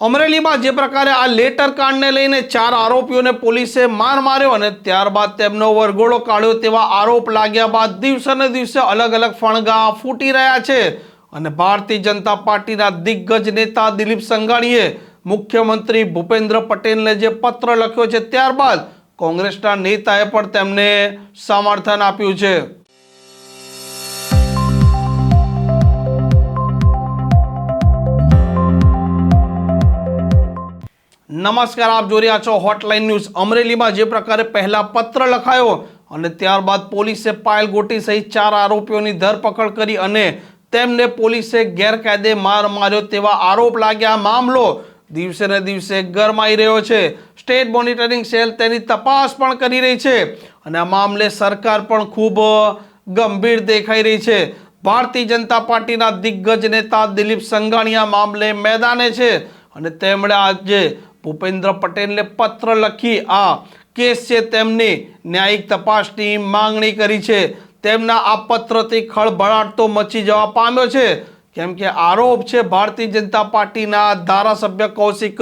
અમરેલીમાં જે પ્રકારે આ લેટર કાંડને લઈને ચાર આરોપીઓને પોલીસે માર માર્યો અને ત્યારબાદ તેમનો વરઘોડો કાઢ્યો તેવા આરોપ લાગ્યા બાદ દિવસે દિવસે અલગ અલગ ફણગા ફૂટી રહ્યા છે. અને ભારતીય જનતા પાર્ટીના દિગ્ગજ નેતા દિલીપ સંઘાણીએ મુખ્યમંત્રી ભૂપેન્દ્ર પટેલને જે પત્ર લખ્યો છે ત્યારબાદ કોંગ્રેસના નેતાએ પણ તેમને સમર્થન આપ્યું છે. નમસ્કાર, આપ જોઈ રહ્યા છો હોટલાઇન ન્યૂઝ અમરેલીમાં જે પ્રકારે પહેલા પત્ર લખાયો અને ત્યારબાદ પોલીસે પાયલ ગોટી સહિત ચાર આરોપીઓની ધરપકડ કરી અને તેમને પોલીસે ગેરકાયદે માર માર્યો તેવા આરોપ લાગ્યા. મામલો દિવસે ને દિવસે ગરમાઈ રહ્યો છે. સ્ટેટ મોનિટરિંગ સેલ તેની તપાસ પણ કરી રહી છે અને આ મામલે સરકાર પણ ખૂબ ગંભીર દેખાઈ રહી છે. ભારતીય જનતા પાર્ટીના દિગ્ગજ નેતા દિલીપ સંઘાણીયા મામલે મેદાને છે અને તેમણે આજે ભૂપેન્દ્ર પટેલને પત્ર લખી આ કેસ છે તેમની ન્યાયિક તપાસની માંગણી કરી છે. તેમના આ પત્રથી ખળભળાટ તો મચી જવા પામ્યો છે. કેમ કે આરોપ છે ભારતીય જનતા પાર્ટીના ધારાસભ્ય કૌશિક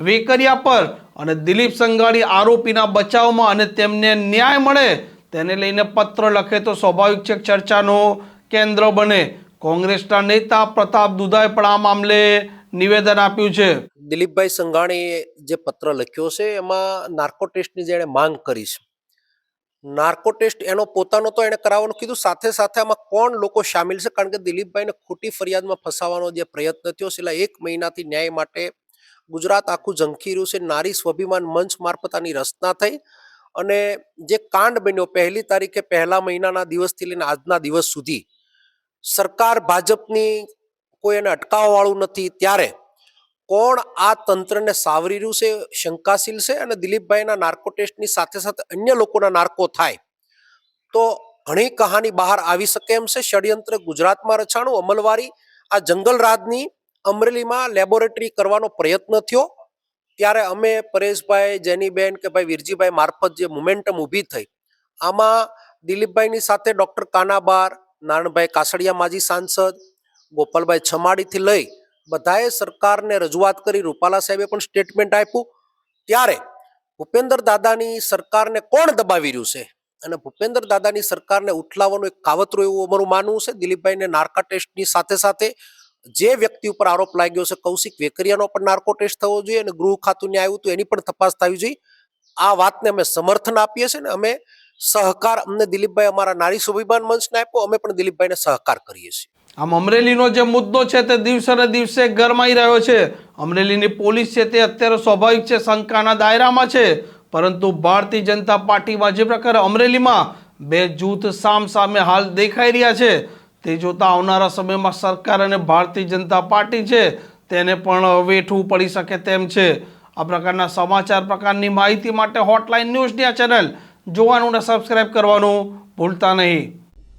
વેકરિયા પર અને દિલીપ સંઘાણી આરોપીના બચાવમાં અને તેમને ન્યાય મળે તેને લઈને પત્ર લખે તો સ્વાભાવિક છે ચર્ચાનો કેન્દ્ર બને. કોંગ્રેસના નેતા પ્રતાપ દુધાએ પણ આ મામલે નિવેદન આપ્યું છે? દિલીપભાઈ સંઘાણીએ જે પત્ર લખ્યો છે, એમાં નાર્કો ટેસ્ટની જેણે માંગ કરી છે. નાર્કો ટેસ્ટ એનો પોતાનો તો એણે કરાવવાનું કીધું. સાથે સાથે આમાં કોણ લોકો સામેલ છે? કારણ કે દિલીપભાઈને ખોટી ફરિયાદમાં ફસાવાનો જે પ્રયત્ન થયો છેલ્લા એક મહિનાથી ન્યાય માટે ગુજરાત આખું ઝંખી રહ્યું છે. નારી સ્વાભિમાન મંચ મારફત રચના થઈ અને જે કાંડ બન્યો પહેલી તારીખે પહેલા મહિનાના દિવસથી લઈને આજના દિવસ સુધી, સરકાર ભાજપની કોઈ એને અટકાવવાવાળું નથી ત્યારે કોણ આ તંત્રને સાવરી રહ્યું છે, શંકાશીલ છે અને દિલીપભાઈના નાર્કો ટેસ્ટની સાથે સાથે અન્ય લોકોના નાર્કો થાય? તો ઘણી કહાની બહાર આવી શકે એમ છે. ષડયંત્ર ગુજરાતમાં રચાણું, અમલવારી, આ જંગલ રાજની અમરેલીમાં લેબોરેટરી કરવાનો પ્રયત્ન થયો. ત્યારે અમે પરેશભાઈ, જેનીબેન કે ભાઈ વીરજીભાઈ મારફત જે મુમેન્ટમ ઊભી થઈ, આમાં દિલીપભાઈની સાથે ડૉક્ટર કાનાબાર, નારણભાઈ કાસડિયા માજી સાંસદ ગોપાલભાઈ છમાડીથી લઈ બધાએ સરકારને રજૂઆત કરી, રૂપાલા સાહેબે પણ સ્ટેટમેન્ટ આપ્યું. ત્યારે ભૂપેન્દ્ર દાદાની સરકારને કોણ દબાવી રહ્યું છે? અને ભૂપેન્દ્ર દાદાની સરકારને ઉઠલાવવાનું એક કાવતરું એવું અમારું માનવું છે. દિલીપભાઈને નાર્કા ટેસ્ટની સાથે સાથે જે વ્યક્તિ ઉપર આરોપ લાગ્યો છે, કૌશિક વેકરિયાનો પણ નાર્કો ટેસ્ટ થવો જોઈએ અને ગૃહ ખાતું ન્યાય આવ્યું હતું એની પણ તપાસ થવી જોઈએ. આ વાતને અમે સમર્થન આપીએ છીએ ને અમે સહકાર અમને દિલીપભાઈ અમારા નારી સ્વાભિમાન મંચને આપ્યો, અમે પણ દિલીપભાઈને સહકાર કરીએ છીએ. આમ અમરેલીનો જે મુદ્દો છે તે દિવસેને દિવસે ગરમાઈ રહ્યો છે. અમરેલીની પોલીસ છે તે અત્યારે સ્વાભાવિક છે શંકાના દાયરામાં છે. પરંતુ ભારતીય જનતા પાર્ટીમાં જે પ્રકારે અમરેલીમાં બે જૂથ સામ સામે હાલ દેખાઈ રહ્યા છે, તે જોતા આવનારા સમયમાં સરકાર અને ભારતીય જનતા પાર્ટી છે તેને પણ વેઠવું પડી શકે તેમ છે. આ પ્રકારના સમાચાર પ્રકારની માહિતી માટે હોટલાઇન ન્યૂઝની આ ચેનલ જોવાનું અને સબસ્ક્રાઇબ કરવાનું ભૂલતા નહીં.